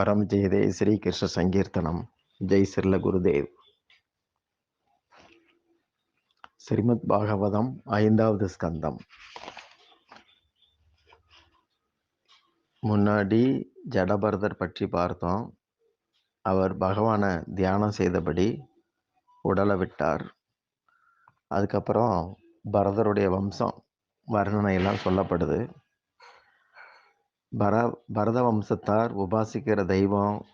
హరే కృష్ణ పరం జయదే శ్రీకృష్ణ సంకీర్తనం జై శ్రీల గురుదేవ్ ஸ்ரீமத் பாகவதம் ஐந்தாவது ஸ்கந்தம் முன்னாடி ஜடபரதர் பற்றி பார்த்தோம் அவர் பகவானை தியானம் செய்தபடி உடலை விட்டார் அதுக்கப்புறம் பரதருடைய வம்சம் வர்ணனை எல்லாம் சொல்லப்படுது பர பரத வம்சத்தார் உபாசிக்கிற தெய்வம்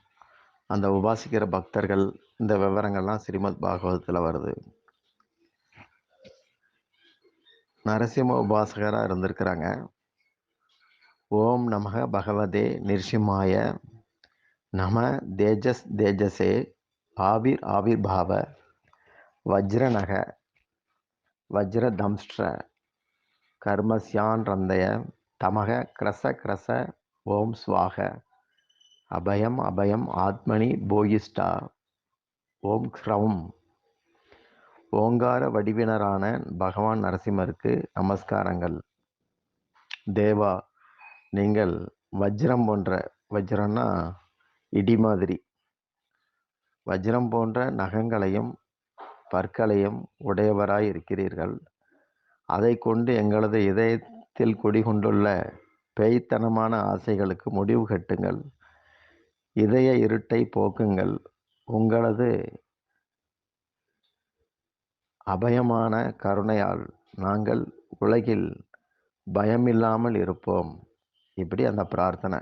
அந்த உபாசிக்கிற பக்தர்கள் இந்த விவரங்கள்லாம் ஸ்ரீமத் பாகவதத்தில் வருது. நரசிம்ம உபாசகராக இருந்திருக்கிறாங்க. ஓம் நமக பகவதே நிர்சிம்மாய நம தேஜஸ் தேஜஸே ஆவிர் ஆவிர் பாவ வஜ்ரநக. வஜ்ர தம்ஷ்ட கர்மஸ்யான் ரந்தய. தமக கிரச கிரச ஓம் ஸ்வாக அபயம் அபயம் ஆத்மனி போயிஷ்டா ஓம் க்ரௌம் ஓங்கார வடிவினரான பகவான் நரசிம்மருக்கு நமஸ்காரங்கள். தேவா நீங்கள் வஜ்ரம் போன்ற வஜ்ரம்னா இடி மாதிரி. வஜ்ரம் போன்ற நகங்களையும் பற்களையும் உடையவராய் இருக்கிறீர்கள். அதை கொண்டு எங்களது இதயத்தில் குடிகொண்டுள்ள பேய்த்தனமான ஆசைகளுக்கு முடிவு கட்டுங்கள். இதய இருட்டை போக்குங்கள். உங்களது அபயமான கருணையால் நாங்கள் உலகில் பயமில்லாமல் இருப்போம். இப்படி அந்த பிரார்த்தனை.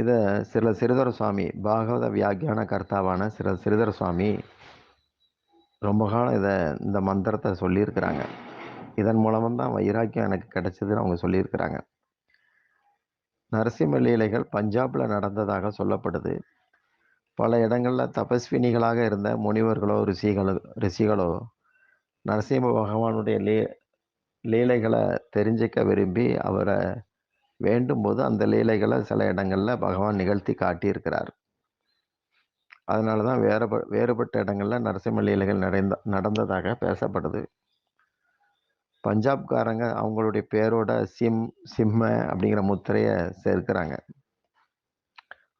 இதை சில சிறுதர சுவாமி பாகவத வியாக்கியான கர்த்தாவான சில சிறுதர சுவாமி ரொம்ப காலம் இதை இந்த மந்திரத்தை சொல்லியிருக்கிறாங்க. இதன் மூலமாக தான் வைராக்கியம் எனக்கு கிடைச்சதுன்னு அவங்க சொல்லியிருக்கிறாங்க. நரசிம்ம லீலைகள் பஞ்சாபில் நடந்ததாக சொல்லப்படுது. பல இடங்களில் தபஸ்வினிகளாக இருந்த முனிவர்களோ ரிஷிகளோ ரிஷிகளோ நரசிம்ம பகவானுடைய லீ லீலைகளை தெரிஞ்சிக்க விரும்பி அவரை வேண்டும் போது அந்த லீலைகளை சில இடங்களில் பகவான் நிகழ்த்தி காட்டியிருக்கிறார். அதனால தான் வேறுப வேறுபட்ட இடங்களில் நரசிம்ம லீலைகள் நடந்த நடந்ததாக பேசப்படுது. பஞ்சாப்காரங்க அவங்களுடைய பேரோட சிம் சிம்ம அப்படிங்கிற முத்திரையை சேர்க்கிறாங்க.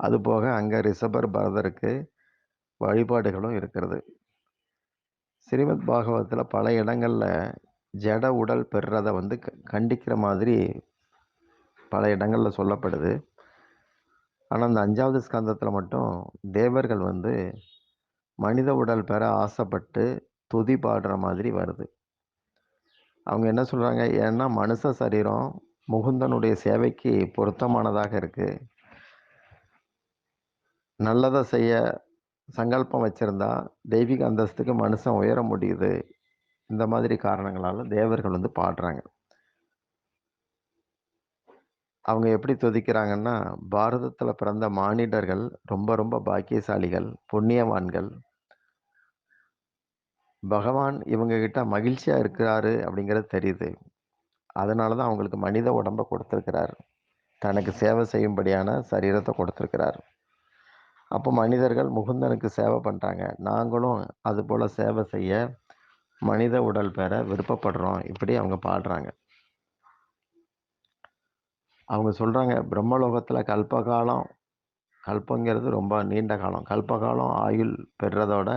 அதுபோக அங்கே ரிஷபர் பரதருக்கு வழிபாடுகளும் இருக்கிறது. ஸ்ரீமத் பாகவத்தில் பல இடங்களில் ஜட உடல் பெறுறதை வந்து கண்டிக்கிற மாதிரி பல இடங்களில் சொல்லப்படுது. ஆனால் அந்த அஞ்சாவது ஸ்கந்தத்தில் மட்டும் தேவர்கள் வந்து மனித உடல் பெற ஆசைப்பட்டு துதி பாடுற மாதிரி வருது. அவங்க என்ன சொல்கிறாங்க ஏன்னா மனுஷ சரீரம் முகுந்தனுடைய சேவைக்கு பொருத்தமானதாக இருக்குது நல்லதை செய்ய சங்கல்பம் வச்சுருந்தா தெய்வீக அந்தஸ்துக்கு மனுஷன் உயர முடியுது. இந்த மாதிரி காரணங்களால் தேவர்கள் வந்து பாடுறாங்க. அவங்க எப்படி துதிக்கிறாங்கன்னா பாரதத்தில் பிறந்த மானிடர்கள் ரொம்ப ரொம்ப பாக்கியசாலிகள் புண்ணியவான்கள் பகவான் இவங்கக்கிட்ட மகிழ்ச்சியாக இருக்கிறாரு அப்படிங்கிறது தெரியுது. அதனால தான் அவங்களுக்கு மனித உடம்பை கொடுத்துருக்கிறார். தனக்கு சேவை செய்யும்படியான சரீரத்தை கொடுத்துருக்கிறார். அப்போ மனிதர்கள் முகுந்தனுக்கு சேவை பண்ணுறாங்க நாங்களும் அது போல் சேவை செய்ய மனித உடல் பெற விருப்பப்படுறோம். இப்படி அவங்க பாடுறாங்க. அவங்க சொல்கிறாங்க பிரம்மலோகத்தில் கல்பகாலம். கல்பங்கிறது ரொம்ப நீண்ட காலம். கல்பகாலம் ஆயுள் பெறுறதோட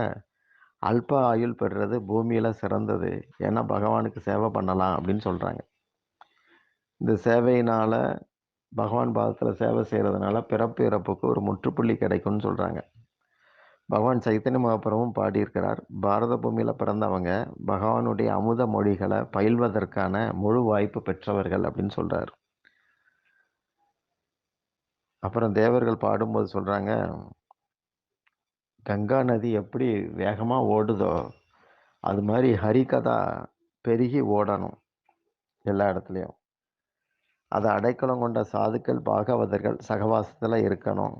அல்ப ஆயுள் பெறுறது பூமியில் சிறந்தது. ஏன்னா பகவானுக்கு சேவை பண்ணலாம் அப்படின்னு சொல்கிறாங்க இந்த சேவையினால் பகவான் பாதத்தில் சேவை செய்கிறதுனால பிறப்பு இறப்புக்கு ஒரு முற்றுப்புள்ளி கிடைக்கும்னு சொல்கிறாங்க பகவான் சைத்தன்ய மகாபுரமும் பாடியிருக்கிறார். பாரத பூமியில் பிறந்தவங்க பகவானுடைய அமுத மொழிகளை பயில்வதற்கான முழு வாய்ப்பு பெற்றவர்கள் அப்படின்னு சொல்கிறார் அப்புறம் தேவர்கள் பாடும்போது சொல்கிறாங்க கங்கா நதி எப்படி வேகமாக ஓடுதோ அது மாதிரி ஹரிகதா பெருகி ஓடணும் எல்லா இடத்துலையும். அதை அடைக்கலம் கொண்ட சாதுக்கள் பாகவதர்கள் சகவாசத்தில் இருக்கணும்.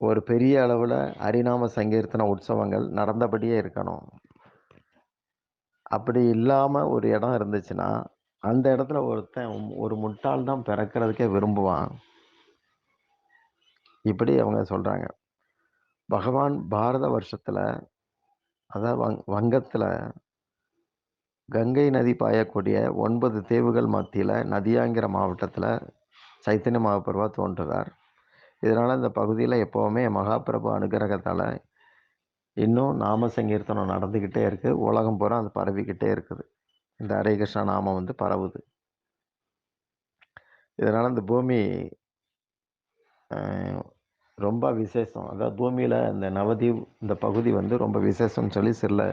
ஒரு பெரிய அளவில் ஹரிநாம சங்கீர்த்தன உற்சவங்கள் நடந்தபடியே இருக்கணும். அப்படி இல்லாமல் ஒரு இடம் இருந்துச்சுன்னா அந்த இடத்துல ஒருத்தன் ஒரு முட்டாள் தான் பிறக்கிறதுக்கே விரும்புவான். இப்படி அவங்க சொல்கிறாங்க பகவான் பாரத வருஷத்தில் அதாவது வங் வங்கத்தில் கங்கை நதி பாயக்கூடிய ஒன்பது தீவுகள் மத்தியில் நதியாங்கிற மாவட்டத்தில் சைத்தன்ய மகாபிரபா தோன்றுறார். இதனால் இந்த பகுதியில் எப்போவுமே மகாபிரபு அனுகிரகத்தால் இன்னும் நாம சங்கீர்த்தனம் நடந்துக்கிட்டே இருக்குது உலகம் பூரா அது பரவிக்கிட்டே இருக்குது. இந்த ஹரே கிருஷ்ணா நாமம் வந்து பரவுது. இதனால் இந்த பூமி ரொம்ப விசேஷம். அதாவது பூமியில் இந்த நவதீப் இந்த பகுதி வந்து ரொம்ப விசேஷம்னு சொல்லி சில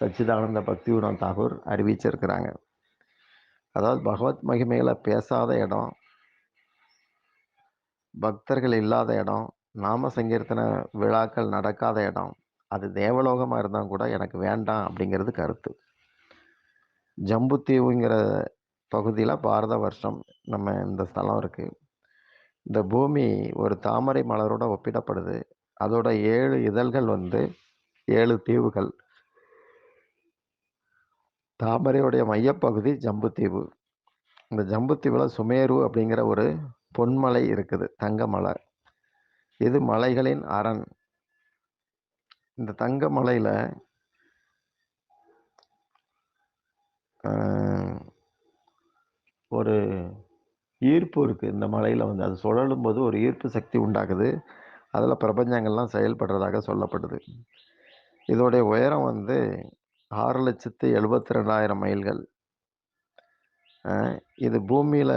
சச்சிதானந்த பக்திவினோத் தாகூர் அறிவிச்சிருக்கிறாங்க. அதாவது பகவத் மகிமைகளை பேசாத இடம் பக்தர்கள் இல்லாத இடம் நாம சங்கீர்த்தன விழாக்கள் நடக்காத இடம் அது தேவலோகமாக இருந்தால் கூட எனக்கு வேண்டாம் அப்படிங்கிறது கருத்து. ஜம்புத்தீவுங்கிற பகுதியில் பாரத வருஷம் நம்ம இந்த ஸ்தலம் இருக்குது இந்த பூமி ஒரு தாமரை மலரோட ஒப்பிடப்படுது. அதோட ஏழு இதழ்கள் வந்து ஏழு தீவுகள். தாமரையுடைய மையப்பகுதி ஜம்புத்தீவு. இந்த ஜம்புத்தீவில் சுமேரு அப்படிங்கிற ஒரு பொன்மலை இருக்குது தங்கமலை. இது மலைகளின் அரண். இந்த தங்கமலையில் ஒரு ஈர்ப்பு இருக்குது இந்த மலையில் வந்து அது சுழலும் போது ஒரு ஈர்ப்பு சக்தி உண்டாகுது. அதில் பிரபஞ்சங்கள்லாம் செயல்படுறதாக சொல்லப்படுது. இதோடைய உயரம் வந்து ஆறு லட்சத்து எழுபத்தி ரெண்டாயிரம் மைல்கள் இது பூமியில்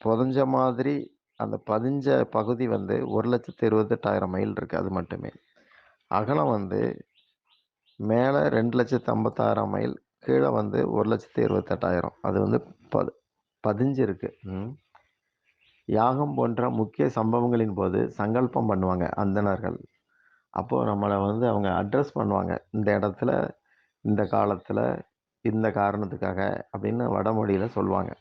புதஞ்ச மாதிரி அந்த பதிஞ்ச பகுதி வந்து ஒரு லட்சத்து இருபத்தெட்டாயிரம் மைல் இருக்குது அது மட்டுமே. அகலம் வந்து மேலே ரெண்டு லட்சத்து ஐம்பத்தாயிரம் மைல் கீழே வந்து ஒரு லட்சத்து இருபத்தெட்டாயிரம். அது வந்து பது பதிஞ்சிருக்கு. யாகம் போன்ற முக்கிய சம்பவங்களின் போது சங்கல்பம் பண்ணுவாங்க அந்தணர்கள். அப்போது நம்மளை வந்து அவங்க அட்ரஸ் பண்ணுவாங்க. இந்த இடத்துல இந்த காலத்தில் இந்த காரணத்துக்காக அப்படின்னு வடமொழியில் சொல்லுவாங்க.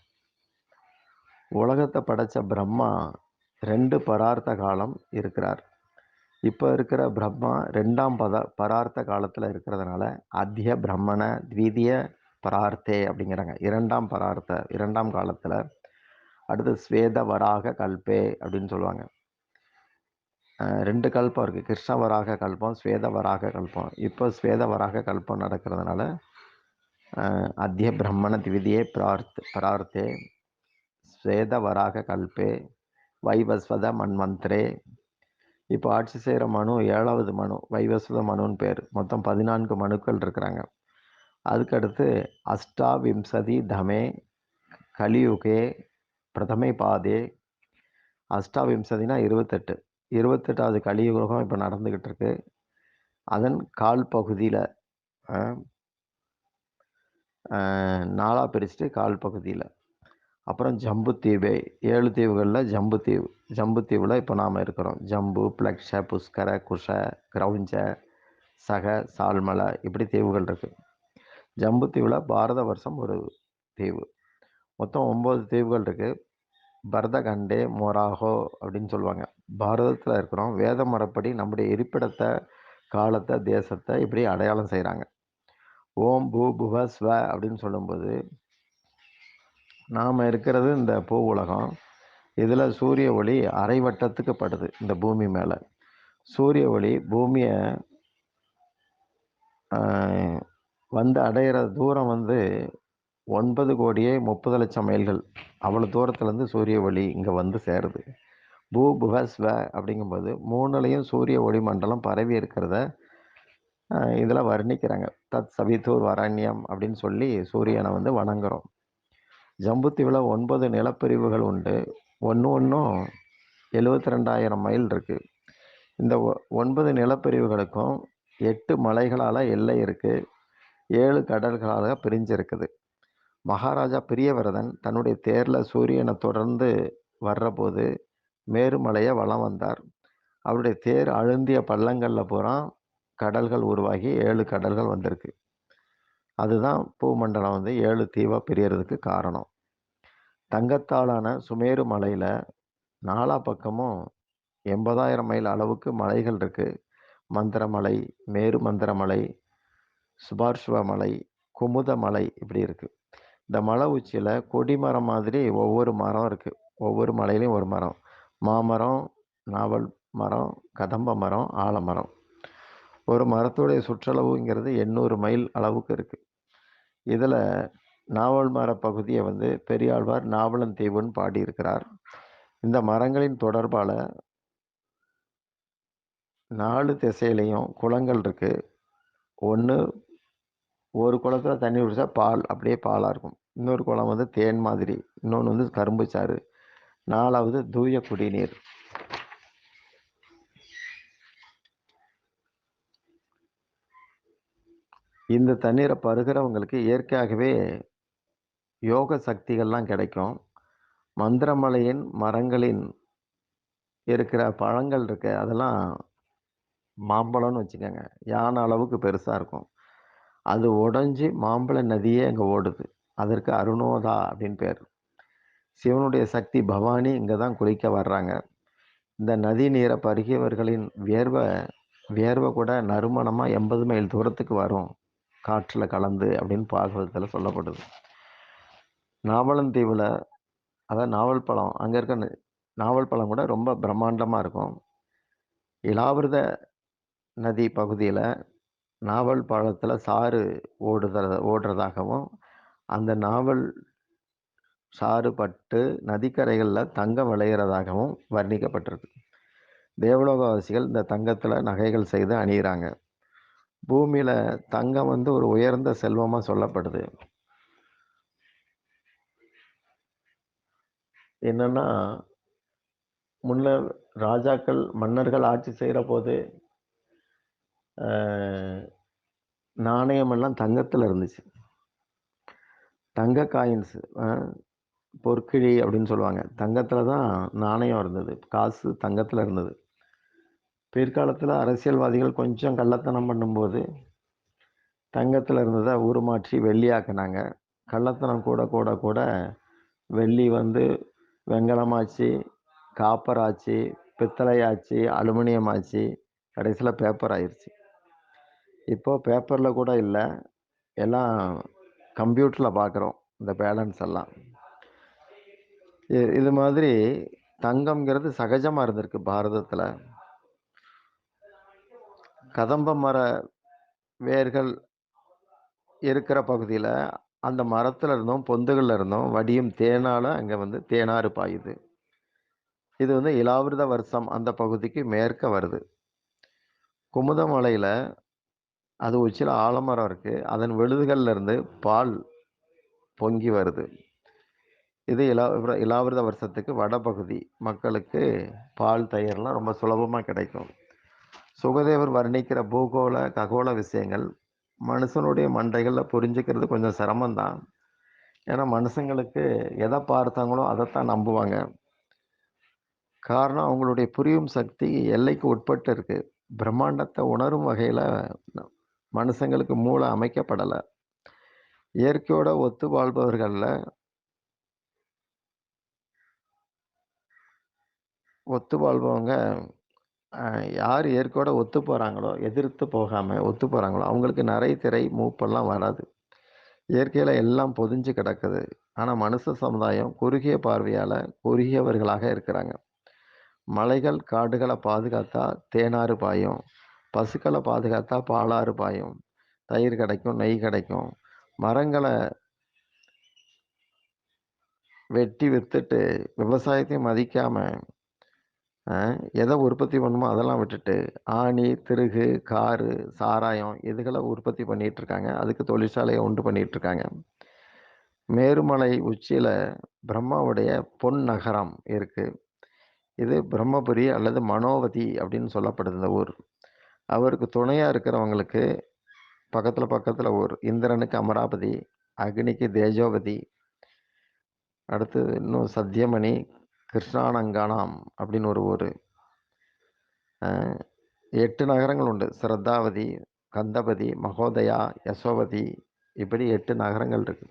உலகத்தை படைச்ச பிரம்மா ரெண்டு பரார்த்த காலம் இருக்கிறார். இப்போ இருக்கிற பிரம்மா ரெண்டாம் பத பரார்த்த காலத்தில் இருக்கிறதுனால அத்திய பிரம்மண த்விதிய பரார்த்தே அப்படிங்கிறாங்க. இரண்டாம் பரார்த்த இரண்டாம் காலத்தில் அடுத்து ஸ்வேத வராக கல்பே அப்படின்னு சொல்லுவாங்க. ரெண்டு கல்பம் இருக்குது கிருஷ்ண வராக கல்பம் ஸ்வேத வராக கல்பம். இப்போ ஸ்வேத வராக கல்பம் நடக்கிறதுனால அத்திய பிரம்மண திவிதியே பிரார்த் பரார்த்தே ஸ்வேத வராக கல்பே வைவஸ்வத மன்வந்திரே இப்போ ஆட்சி செய்கிற மனு ஏழாவது மனு வைவஸ்வத மனுன்னு பேர். மொத்தம் பதினான்கு மனுக்கள் இருக்கிறாங்க. அதுக்கடுத்து அஷ்டாவிம்சதி தமே கலியுகே பிரதமை பாதே. அஷ்டாவிம்சதினா இருபத்தெட்டு. இருபத்தெட்டாவது கலியுகம் இப்போ நடந்துக்கிட்டு இருக்கு அதன் கால் பகுதியில் நாலாக பிரிச்சுட்டு கால் பகுதியில். அப்புறம் ஜம்பு தீவு ஏழு தீவுகளில் ஜம்பு தீவு ஜம்பு தீவில் இப்போ நாம் இருக்கிறோம். ஜம்பு பிளக்ஷ புஷ்கர குஷ கிரௌஞ்ச சக சால்மலை இப்படி தீவுகள் இருக்குது ஜம்பு தீவில் பாரத வருஷம் ஒரு தீவு மொத்தம் ஒம்பது தீவுகள் இருக்குது பரதகண்டே மொராகோ அப்படின்னு சொல்லுவாங்க. பாரதத்தில் இருக்கிறோம். வேத மரப்படி நம்முடைய இருப்பிடத்தை காலத்தை தேசத்தை இப்படி அடையாளம் செய்கிறாங்க ஓம் பூ புவ ஸ்வ அப்படின்னு சொல்லும்போது நாம் இருக்கிறது இந்த பூ உலகம். இதில் சூரிய ஒளி அரை வட்டத்துக்கு படுது இந்த பூமி மேலே. சூரிய ஒளி பூமியை வந்து அடையிற தூரம் வந்து ஒன்பது கோடியே முப்பது லட்சம் மைல்கள். அவ்வளோ தூரத்துலேருந்து சூரிய ஒளி இங்கே வந்து சேருது. பூ புகஸ்வ அப்படிங்கும்போது மூணுலேயும் சூரிய ஒளி மண்டலம் பரவி இருக்கிறத இதில் வர்ணிக்கிறாங்க. தத் சவிதூர் வரண்யம் அப்படின்னு சொல்லி சூரியனை வந்து வணங்குறோம். ஜம்புத்தீவில் ஒன்பது நிலப்பிரிவுகள் உண்டு. ஒன்று ஒன்றும் எழுபத்தி ரெண்டாயிரம் மைல் இருக்குது இந்த ஒ- ஒன்பது நிலப்பிரிவுகளுக்கும் எட்டு மலைகளால் எல்லை இருக்குது ஏழு கடல்களாக பிரிஞ்சிருக்குது. மகாராஜா பிரியவரதன் தன்னுடைய தேரில் சூரியனை தொடர்ந்து வர்றபோது மேருமலையை வலம் வந்தார். அவருடைய தேர் அழுந்திய பள்ளங்களில் பூரா கடல்கள் உருவாகி ஏழு கடல்கள் வந்திருக்கு. அதுதான் பூமண்டலம் வந்து ஏழு தீவாக பிரியறதுக்கு காரணம். தங்கத்தாலான சுமேரு மலையில் நாலா பக்கமும் எண்பதாயிரம் மைல் அளவுக்கு மலைகள் இருக்குது மந்திரமலை மேரு மந்திரமலை சுபார்ஷுவ மலை குமுத மலை இப்படி இருக்குது இந்த மலை உச்சியில் கொடிமரம் மாதிரி ஒவ்வொரு மரம் இருக்குது ஒவ்வொரு மலையிலையும் ஒரு மரம். மாமரம் நாவல் மரம் கதம்ப மரம் ஆலமரம். ஒரு மரத்துடைய சுற்றளவுங்கிறது எண்ணூறு மைல் அளவுக்கு இருக்குது இதில் நாவல் மர பகுதியை வந்து பெரியாழ்வார் நாவலந்தீவுன்னு பாடியிருக்கிறார். இந்த மரங்களின் தொடர்பால் நாலு திசையிலையும் குளங்கள் இருக்குது ஒன்று ஒரு குளத்தில் தண்ணி குடித்தா பால் அப்படியே பாலாக இருக்கும். இன்னொரு குளம் வந்து தேன் மாதிரி இன்னொன்று வந்து கரும்பு சாறு. நாலாவது தூய குடிநீர். இந்த தண்ணீரை பருகிறவங்களுக்கு இயற்கையாகவே யோக சக்திகள்லாம் கிடைக்கும். மந்திரமலையின் மரங்களின் இருக்கிற பழங்கள் இருக்கு அதெல்லாம் மாம்பழம்னு வச்சுக்கோங்க. யானை அளவுக்கு பெருசாக இருக்கும். அது உடஞ்சி மாம்பழ நதியே அங்கே ஓடுது. அதற்கு அருணோதா அப்படின்னு பேர். சிவனுடைய சக்தி பவானி இங்கே தான் குளிக்க வர்றாங்க. இந்த நதி நீரை பருகியவர்களின் வேர்வை வேர்வை கூட நறுமணமாக எண்பது மைல் தூரத்துக்கு வரும். காற்றில் கலந்து அப்படின்னு பாகவதத்தில் சொல்லப்படுது. நாவலந்தீவில் அதாவது நாவல் பழம் அங்கே இருக்க ந- நாவல் பழம் கூட ரொம்ப பிரம்மாண்டமாக இருக்கும். இலாவிரத நதி பகுதியில் நாவல் பழத்தில் சாறு ஓடுத ஓடுறதாகவும் அந்த நாவல் சாறு பட்டு நதிக்கரைகளில் தங்கம் விளையிறதாகவும் வர்ணிக்கப்பட்டிருக்கு. தேவலோகவாசிகள் இந்த தங்கத்தில் நகைகள் செய்து அணியிறாங்க. பூமியில் தங்கம் வந்து ஒரு உயர்ந்த செல்வமாக சொல்லப்படுது. என்னென்னா முன்ன ராஜாக்கள் மன்னர்கள் ஆட்சி செய்கிற போது நாணயமெல்லாம் தங்கத்தில் இருந்துச்சு. தங்க காயின்ஸ் பொற்கிழி அப்படின்னு சொல்லுவாங்க. தங்கத்தில் தான் நாணயம் இருந்தது. காசு தங்கத்தில் இருந்தது. பிற்காலத்தில் அரசியல்வாதிகள் கொஞ்சம் கள்ளத்தனம் பண்ணும்போது தங்கத்தில் இருந்ததை உருமாற்றி வெள்ளியாக்குனாங்க. கள்ளத்தனம் கூட கூட கூட வெள்ளி வந்து வெங்கலமாச்சு காப்பர் ஆச்சு பித்தளை ஆச்சு அலுமினியம் ஆச்சு கடைசியில் பேப்பர் ஆயிடுச்சு இப்போ பேப்பரில் கூட இல்லை. எல்லாம் கம்ப்யூட்டரில் பார்க்குறோம் இந்த பேலன்ஸ் எல்லாம். இது மாதிரி தங்கம்ங்கிறது சகஜமாக இருந்திருக்கு பாரதத்தில். கதம்ப மர வேர்கள் இருக்கிற பகுதியில் அந்த மரத்தில் இருந்தும் பொந்துகளில் இருந்தும் வடியும் தேனால் அங்கே வந்து தேனாறு பாயுது. இது வந்து இலாவிரத வருஷம் அந்த பகுதிக்கு மேற்க வருது. குமுதமலையில் அது உச்சியில் ஆலமரம் இருக்குது அதன் விழுதுகள்ல இருந்து பால் பொங்கி வருது. இது இலா இலாவிரத வருஷத்துக்கு வடபகுதி மக்களுக்கு பால் தயிர்லாம் ரொம்ப சுலபமாக கிடைக்கும். சுகதேவர் வர்ணிக்கிற பூகோள ககோள விஷயங்கள் மனுஷனுடைய மண்டைகளில் புரிஞ்சுக்கிறது கொஞ்சம் சிரமந்தான் ஏன்னா மனுஷங்களுக்கு எதை பார்த்தாங்களோ அதைத்தான் நம்புவாங்க. காரணம் அவங்களுடைய புரியும் சக்தி எல்லைக்கு உட்பட்டு இருக்குது பிரம்மாண்டத்தை உணரும் வகையில் மனுஷங்களுக்கு மூளை அமைக்கப்படலை. இயற்கையோட ஒத்து வாழ்பவர்களில் ஒத்து வாழ்பவங்க யார் இயற்கையோட ஒத்து போகிறாங்களோ எதிர்த்து போகாமல் ஒத்து போகிறாங்களோ அவங்களுக்கு நிறைய திரை மூப்பெல்லாம் வராது. இயற்கையில் எல்லாம் பொதிஞ்சு கிடக்குது. ஆனால் மனுஷ சமுதாயம் குறுகிய பார்வையால் குறுகியவர்களாக இருக்கிறாங்க. மலைகள் காடுகளை பாதுகாத்தா தேனாறு பாயும். பசுக்களை பாதுகாத்தா பாலாறு பாயும் தயிர் கிடைக்கும் நெய் கிடைக்கும். மரங்களை வெட்டி விற்றுட்டு விவசாயத்தையும் மதிக்காமல் எதை உற்பத்தி பண்ணுமோ அதெல்லாம் விட்டுட்டு ஆணி திருகு காரு சாராயம் இதுகளை உற்பத்தி பண்ணிகிட்டு இருக்காங்க அதுக்கு தொழிற்சாலையை உண்டு பண்ணிகிட்ருக்காங்க இருக்காங்க மேருமலை உச்சியில் பிரம்மாவுடைய பொன் நகரம் இருக்குது இது பிரம்மபுரி அல்லது மனோவதி அப்படின்னு சொல்லப்படுது இந்த ஊர். அவருக்கு துணையாக இருக்கிறவங்களுக்கு பக்கத்தில் பக்கத்தில் ஊர் இந்திரனுக்கு அமராவதி அக்னிக்கு தேஜோபதி அடுத்து இன்னும் சத்தியமணி கிருஷ்ணானங்கானாம் அப்படின்னு ஒரு ஊர் எட்டு நகரங்கள் உண்டு. சிரத்தாவதி கந்தபதி மகோதயா யசோபதி இப்படி எட்டு நகரங்கள் இருக்கு.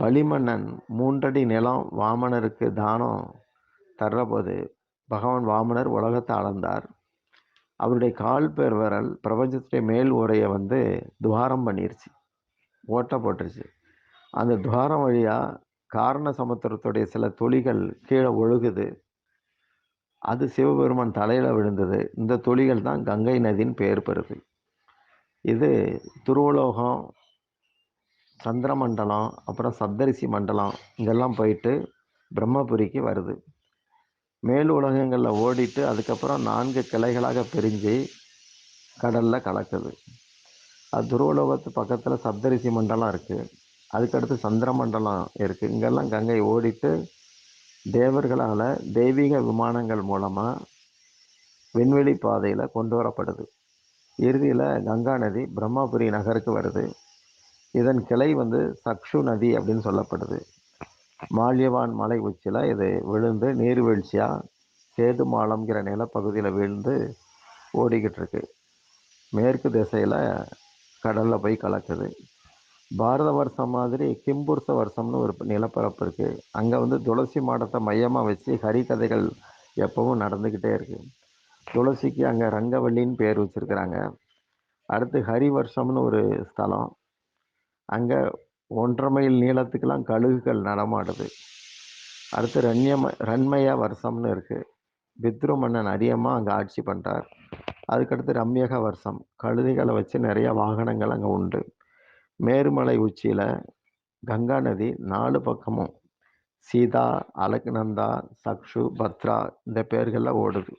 பலிமன்னன் மூன்றடி நிலம் வாமனருக்கு தானம் தர்றபோது பகவான் வாமனர் உலகத்தை அளந்தார். அவருடைய கால் பேர் விரல் பிரபஞ்சத்துடைய மேல் உரையை வந்து துவாரம் பண்ணிருச்சு ஓட்டை போட்டுருச்சு அந்த துவாரம் வழியாக காரண சமுத்திரத்துடைய சில துளிகள் கீழே ஒழுகுது. அது சிவபெருமான் தலையில் விழுந்தது. இந்த துளிகள் தான் கங்கை நதியின் பெயர் பெறுது. இது துருவலோகம் சந்திரமண்டலம் அப்புறம் சப்தரிசி மண்டலம் இதெல்லாம் போயிட்டு பிரம்மபுரிக்கு வருது. மேல் உலகங்களில் ஓடிட்டு அதுக்கப்புறம் நான்கு கிளைகளாக பிரிஞ்சு கடலில் கலக்குது. அது துருவலோகத்து பக்கத்தில் சப்தரிசி மண்டலம் இருக்குது அதுக்கடுத்து சந்திரமண்டலம் இருக்குது இங்கெல்லாம் கங்கை ஓடிட்டு தேவர்களால் தெய்வீக விமானங்கள் மூலமாக விண்வெளி பாதையில் கொண்டு வரப்படுது. இறுதியில் கங்கா நதி பிரம்மபுரி நகருக்கு வருது. இதன் கிளை வந்து சக்ஷு நதி அப்படின்னு சொல்லப்படுது. மால்யவான் மலை உச்சியில் இது விழுந்து நீர்வீழ்ச்சியாக சேதுமாலம்ங்கிற நிலப்பகுதியில் விழுந்து ஓடிக்கிட்டு இருக்கு மேற்கு திசையில் கடலில் போய் கலக்குது. பாரத வருஷம் மாதிரி கிம்புர்ச வருஷம்னு ஒரு நிலப்பரப்பு இருக்குது அங்கே வந்து துளசி மாடத்தை மையமாக வச்சு ஹரிகதைகள் எப்பவும் நடந்துக்கிட்டே இருக்குது துளசிக்கு அங்கே ரங்கவல்லின்னு பேர் வச்சுருக்கிறாங்க. அடுத்து ஹரி வருஷம்னு ஒரு ஸ்தலம். அங்கே ஒன்றரை மைல் நீளத்துக்கெல்லாம் கழுகுகள் நடமாடுது. அடுத்து ரண்யம ரண்மையா வருஷம்னு இருக்குது பித்ரு மன்னன் அரியம்மா அங்கே ஆட்சி பண்ணுறார் அதுக்கடுத்து ரம்யக வருஷம். கழுதைகளை வச்சு நிறைய வாகனங்கள் அங்கே உண்டு. மேருமலை உச்சியில் கங்கா நதி நாலு பக்கமும். சீதா அலக்நந்தா சக்ஷு பத்ரா இந்த பேர்களில் ஓடுது.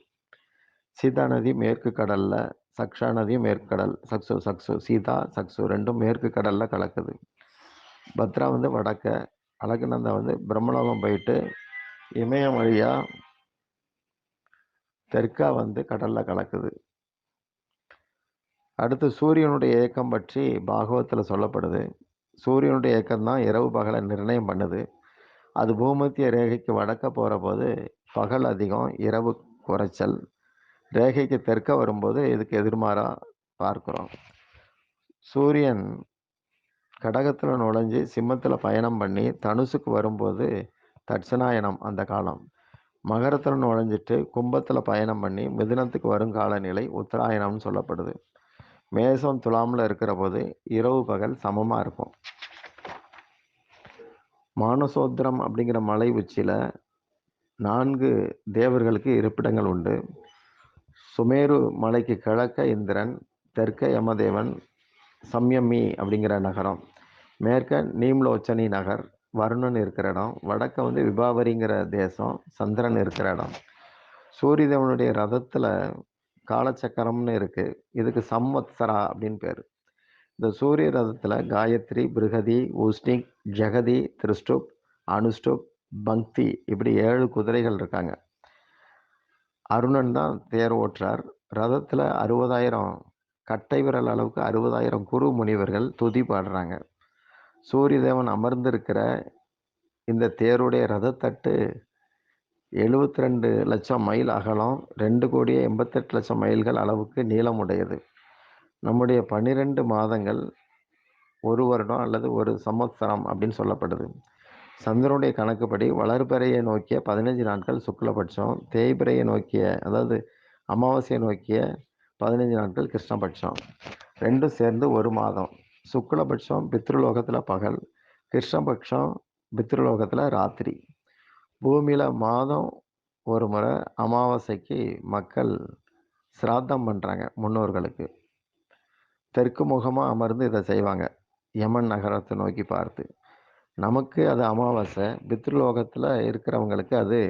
சீதா நதி மேற்கு கடலில் சக்ஷா நதியும் மேற்கு கடல் சக்சு சக்சு சீதா சக்சு ரெண்டும் மேற்கு கடலில் கலக்குது. பத்ரா வந்து வடக்க அலக்நந்தா வந்து பிரம்மலோகம் போயிட்டு இமயம் வழியாக தெற்கா வந்து கடலில் கலக்குது. அடுத்து சூரியனுடைய இயக்கம் பற்றி பாகவத்தில் சொல்லப்படுது. சூரியனுடைய இயக்கம் தான் இரவு பகலை நிர்ணயம் பண்ணுது. அது பூமத்திய ரேகைக்கு வடக்க போகிற போது பகல் அதிகம் இரவு குறைச்சல். ரேகைக்கு தெற்க வரும்போது இதுக்கு எதிர்மாறாக பார்க்குறோம். சூரியன் கடகத்தில் நுழைஞ்சு சிம்மத்தில் பயணம் பண்ணி தனுசுக்கு வரும்போது தட்சணாயனம் அந்த காலம். மகரத்தில் நுழைஞ்சிட்டு கும்பத்தில் பயணம் பண்ணி மிதுனத்துக்கு வரும் காலநிலை உத்தராயணம்னு சொல்லப்படுது. மேசம் துலாமில் இருக்கிற போது இரவு பகல் சமமாக இருக்கும். மானசோத்திரம் அப்படிங்கிற மலை உச்சியில் நான்கு தேவர்களுக்கு இருப்பிடங்கள் உண்டு. சுமேரு மலைக்கு கிழக்க இந்திரன் தெற்க யமதேவன் சம்யமி அப்படிங்கிற நகரம். மேற்க நீம்லோச்சனி நகர் வருணன் இருக்கிற இடம் வடக்க வந்து விபாவரிங்கிற தேசம் சந்திரன் இருக்கிற இடம். சூரியதேவனுடைய ரதத்தில் காலச்சக்கரம்னு இருக்குது இதுக்கு சம்வத்சரா அப்படின்னு பேர். இந்த சூரிய ரதத்தில் காயத்ரி பிருகதி உஷ்ணிக் ஜெகதி திருஷ்டுப் அனுஷ்டுப் பக்தி இப்படி ஏழு குதிரைகள் இருக்காங்க. அருணன் தான் தேர் ஓட்டுறார். ரதத்தில் அறுபதாயிரம் கட்டை விரல் அளவுக்கு அறுபதாயிரம் குரு முனிவர்கள் துதி பாடுறாங்க. சூரியதேவன் அமர்ந்திருக்கிற இந்த தேருடைய ரதத்தட்டு எழுபத்தி ரெண்டு லட்சம் மைல் அகலம் ரெண்டு கோடியே எண்பத்தெட்டு லட்சம் மைல்கள் அளவுக்கு நீளமுடையது. நம்முடைய பன்னிரெண்டு மாதங்கள் ஒரு வருடம் அல்லது ஒரு சம்வத்சரம் அப்படின்னு சொல்லப்படுது. சந்திரனுடைய கணக்குப்படி வளர்பிறையை நோக்கிய பதினஞ்சு நாட்கள் சுக்லபட்சம் தேய்பிறையை நோக்கிய அதாவது அமாவாசையை நோக்கிய பதினஞ்சு நாட்கள் கிருஷ்ணபட்சம். ரெண்டும் சேர்ந்து ஒரு மாதம். சுக்லபட்சம் பித்ருலோகத்தில் பகல் கிருஷ்ணபட்சம் பித்ருலோகத்தில் ராத்திரி. பூமியில் மாதம் ஒரு முறை அமாவாசைக்கு மக்கள் சிராத்தம் பண்ணுறாங்க முன்னோர்களுக்கு. தெற்கு முகமாக அமர்ந்து இதை செய்வாங்க யமன் நகரத்தை நோக்கி பார்த்து. நமக்கு அது அமாவாசை பித்ருலோகத்தில் இருக்கிறவங்களுக்கு அது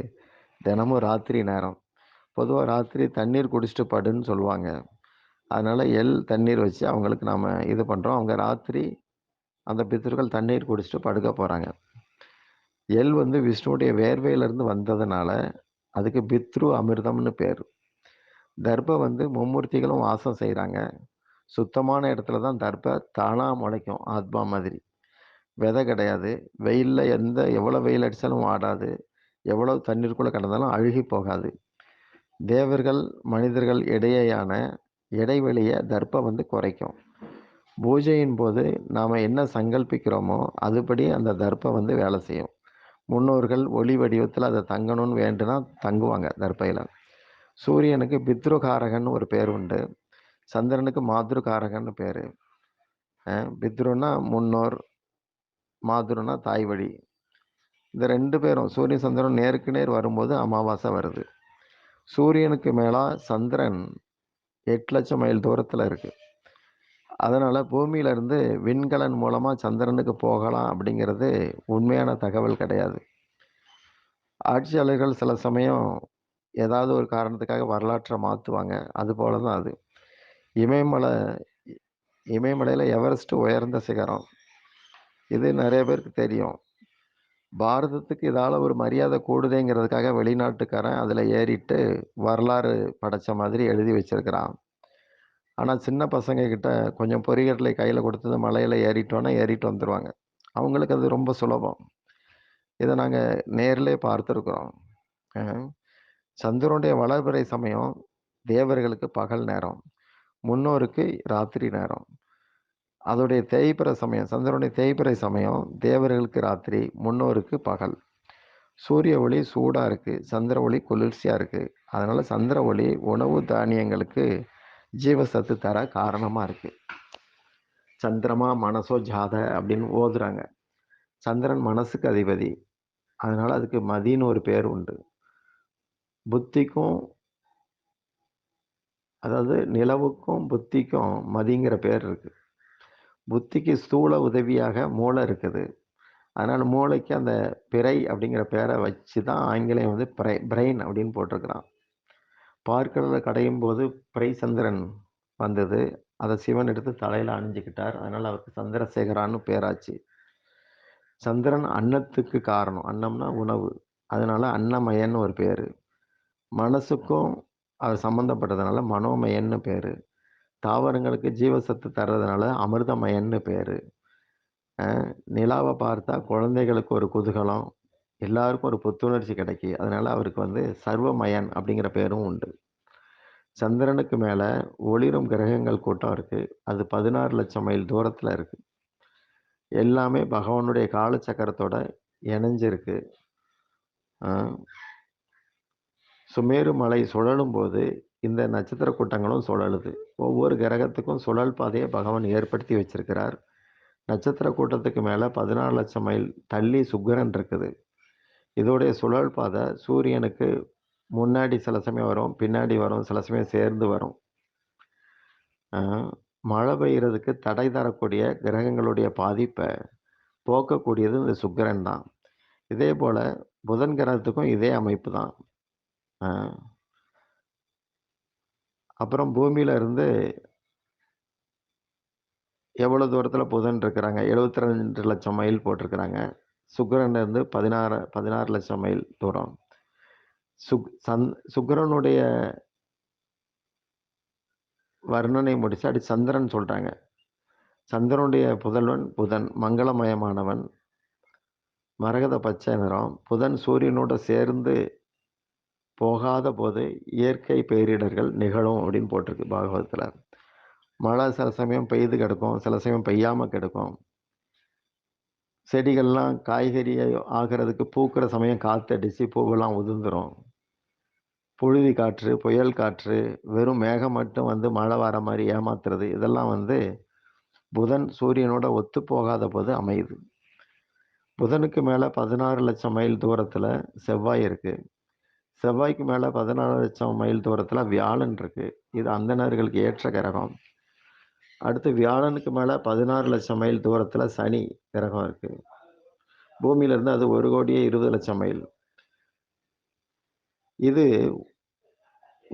தினமும் ராத்திரி நேரம். பொதுவாக ராத்திரி தண்ணீர் குடிச்சிட்டு படுன்னு சொல்லுவாங்க. அதனால் எள் தண்ணீர் வச்சு அவங்களுக்கு நாம் இது பண்ணுறோம் அவங்க ராத்திரி அந்த பித்ருக்கள் தண்ணீர் குடிச்சிட்டு படுக்க போகிறாங்க எள் வந்து விஷ்ணுவுடைய வேர்வையிலேருந்து வந்ததுனால அதுக்கு பித்ரு அமிர்தம்னு பேர். தர்பை வந்து மும்மூர்த்திகளும் வாசம் செய்கிறாங்க சுத்தமான இடத்துல தான் தர்பை தானாக முளைக்கும் ஆத்மா மாதிரி. விதை கிடையாது. வெயிலில் எந்த எவ்வளோ வெயில் அடித்தாலும் ஆடாது எவ்வளோ தண்ணீருக்குள்ளே கிடந்தாலும் அழுகி போகாது. தேவர்கள் மனிதர்கள் இடையேயான இடைவெளியை தர்ப்பம் வந்து குறைக்கும். பூஜையின் போது நாம் என்ன சங்கல்பிக்கிறோமோ அதுபடி அந்த தர்ப்பம் வந்து வேலை செய்யும். முன்னோர்கள் ஒளி வடிவத்தில் அதை தங்கணும்னு வேண்டுனா தங்குவாங்க தர்ப்பையில். சூரியனுக்கு பித்ருகாரகன் ஒரு பேர் உண்டு. சந்திரனுக்கு மாதுருகாரகன்னு பேர். பித்ருன்னா முன்னோர் மாதுருனா தாய் வழி இந்த ரெண்டு பேரும் சூரிய சந்திரன் நேருக்கு நேர் வரும்போது அமாவாசை வருது. சூரியனுக்கு மேலே சந்திரன் எட்டு லட்சம் மைல் தூரத்தில் இருக்குது அதனால் பூமியிலேருந்து விண்கலன் மூலமாக சந்திரனுக்கு போகலாம் அப்படிங்கிறது உண்மையான தகவல் கிடையாது. ஆட்சியாளர்கள் சில சமயம் ஏதாவது ஒரு காரணத்துக்காக வரலாற்றை மாற்றுவாங்க அது அதுபோல தான் அது. இமயமலை இமயமலையில் எவரெஸ்ட் உயர்ந்த சிகரம். இது நிறைய பேருக்கு தெரியும். பாரதத்துக்கு இதால் ஒரு மரியாதை கூடுதேங்கிறதுக்காக வெளிநாட்டுக்காரன் அதில் ஏறிட்டு வரலாறு படைச்ச மாதிரி எழுதி வச்சிருக்கிறான். ஆனால் சின்ன பசங்க கிட்ட கொஞ்சம் பொறிகடலை கையில் கொடுத்தது மலையில் ஏறிட்டோன்னா ஏறிட்டு வந்துருவாங்க. அவங்களுக்கு அது ரொம்ப சுலபம். இதை நாங்கள் நேரிலே பார்த்துருக்குறோம் சந்திரனுடைய வளர்பிறை சமயம் தேவர்களுக்கு பகல் நேரம். முன்னோருக்கு ராத்திரி நேரம். அதோடைய தேய்பிற சமயம் சந்திரனுடைய தேய்பிறை சமயம் தேவர்களுக்கு ராத்திரி, முன்னோருக்கு பகல். சூரிய ஒளி சூடாக இருக்குது சந்திர ஒளி குளிர்ச்சியாக இருக்குது அதனால் சந்திர ஒளி உணவு தானியங்களுக்கு ஜீவசத்து தர காரணமாக இருக்குது சந்திரமா மனசோ ஜாத அப்படின்னு ஓதுறாங்க. சந்திரன் மனசுக்கு அதிபதி. அதனால் அதுக்கு மதின்னு ஒரு பேர் உண்டு. புத்திக்கும் அதாவது நிலவுக்கும், புத்திக்கும் மதிங்கிற பேர் இருக்குது புத்திக்கு ஸ்தூல உதவியாக மூளை இருக்குது. அதனால் மூளைக்கு அந்த பிறை அப்படிங்கிற பேரை வச்சு தான் ஆங்கிலேயம் வந்து பிரை பிரெயின் அப்படின்னு போட்டிருக்கிறான். பார்க்கற கடையும் போது பிறை சந்திரன் வந்தது. அதை சிவன் எடுத்து தலையில் அணிஞ்சுக்கிட்டார். அதனால் அவருக்கு சந்திரசேகரான்னு பேராச்சு. சந்திரன் அன்னத்துக்கு காரணம். அன்னம்னா உணவு. அதனால அன்னமயன்னு ஒரு பேர் மனசுக்கும் அது சம்மந்தப்பட்டதுனால மனோமயன்னு பேர் தாவரங்களுக்கு ஜீவசத்து தர்றதுனால அமிர்தமயன்னு பேர் நிலாவை பார்த்தா குழந்தைகளுக்கு ஒரு குதூகலம். எல்லாருக்கும் ஒரு புத்துணர்ச்சி கிடைக்கி அதனால் அவருக்கு வந்து சர்வமயன் அப்படிங்கிற பேரும் உண்டு. சந்திரனுக்கு மேலே ஒளிரும் கிரகங்கள் கூட்டம் இருக்குது அது பதினாறு லட்சம் மைல் தூரத்தில் இருக்குது எல்லாமே பகவானுடைய காலச்சக்கரத்தோட இணைஞ்சிருக்கு. சுமேரு மலை சுழலும் போது இந்த நட்சத்திர கூட்டங்களும் சுழலுது. ஒவ்வொரு கிரகத்துக்கும் சுழல் பாதையை பகவான் ஏற்படுத்தி வச்சிருக்கிறார். நட்சத்திர கூட்டத்துக்கு மேலே பதினாலு லட்சம் மைல் தள்ளி சுக்கரன் இருக்குது. இதோடைய சுழல் பாதை சூரியனுக்கு முன்னாடி சில சமயம் வரும். பின்னாடி வரும். சில சமயம் சேர்ந்து வரும். மழை பெய்யறதுக்கு தடை தரக்கூடிய கிரகங்களுடைய பாதிப்பை போக்கக்கூடியது இந்த சுக்கரன் தான். இதேபோல புதன் கிரகத்துக்கும் இதே அமைப்பு தான். அப்புறம் பூமியில் இருந்து எவ்வளோ தூரத்தில் புதன் இருக்கிறாங்க? 72,00,000 மைல் போட்டிருக்கிறாங்க. சுக்கிரன்ல இருந்து 16 16,00,000 மைல் தூரம். சுக் சந் சுக்கரனுடைய வர்ணனை முடிச்சு அடி சந்திரன் சொல்கிறாங்க சந்திரனுடைய புதல்வன் புதன். மங்களமயமானவன். மரகத பச்சை நிறம். புதன் சூரியனோட சேர்ந்து போகாத போது இயற்கை பேரிடர்கள் நிகழும் அப்படின்னு போட்டிருக்கு பாகவதத்தில் மழை சில சமயம் பெய்து கிடக்கும். சில சமயம் பெய்யாமல் கெடுக்கும். செடிகள்லாம் காய்கறி ஆகிறதுக்கு பூக்கிற சமயம் காற்றடிச்சு பூவெல்லாம் உதிர்ந்துடும் புழுதி காற்று, புயல் காற்று, வெறும் மேகம் மட்டும் வந்து மழை வர மாதிரி ஏமாத்துறது. இதெல்லாம் வந்து புதன் சூரியனோட ஒத்து போகாத போது அமையுது. புதனுக்கு மேலே பதினாறு லட்சம் மைல் தூரத்தில் செவ்வாய் இருக்குது செவ்வாய்க்கு மேலே பதினாலு லட்சம் மைல் தூரத்தில் வியாழன் இருக்குது இது அந்தனர்களுக்கு ஏற்ற கிரகம். அடுத்து வியாழனுக்கு மேலே பதினாறு லட்சம் மைல் தூரத்தில் சனி கிரகம் இருக்கு. பூமியில இருந்து அது 1,20,00,000 மைல். இது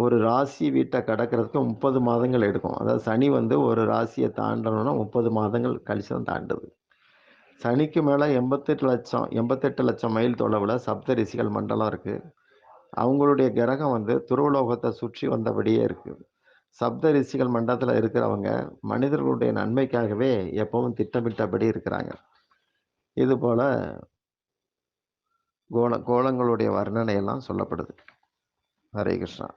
ஒரு ராசி வீட்டை கடக்கிறதுக்கு 30 மாதங்கள் எடுக்கும். அதாவது சனி வந்து ஒரு ராசியை தாண்டணும்னா 30 மாதங்கள் கழிச்சு தான் தாண்டுது. சனிக்கு மேலே எண்பத்தெட்டு லட்சம் எண்பத்தெட்டு லட்சம் மைல் தொலைவில் சப்தரிஷிகள் மண்டலம் இருக்குது அவங்களுடைய கிரகம் வந்து துருவலோகத்தை சுற்றி வந்தபடியே இருக்குது சப்த ரிஷிகள் மண்டலத்தில் இருக்கிறவங்க மனிதர்களுடைய நன்மைக்காகவே எப்பவும் திட்டமிட்டபடி இருக்கிறாங்க. இதுபோல் கோல கோலங்களுடைய வர்ணனை எல்லாம் சொல்லப்படுது. ஹரே கிருஷ்ணா.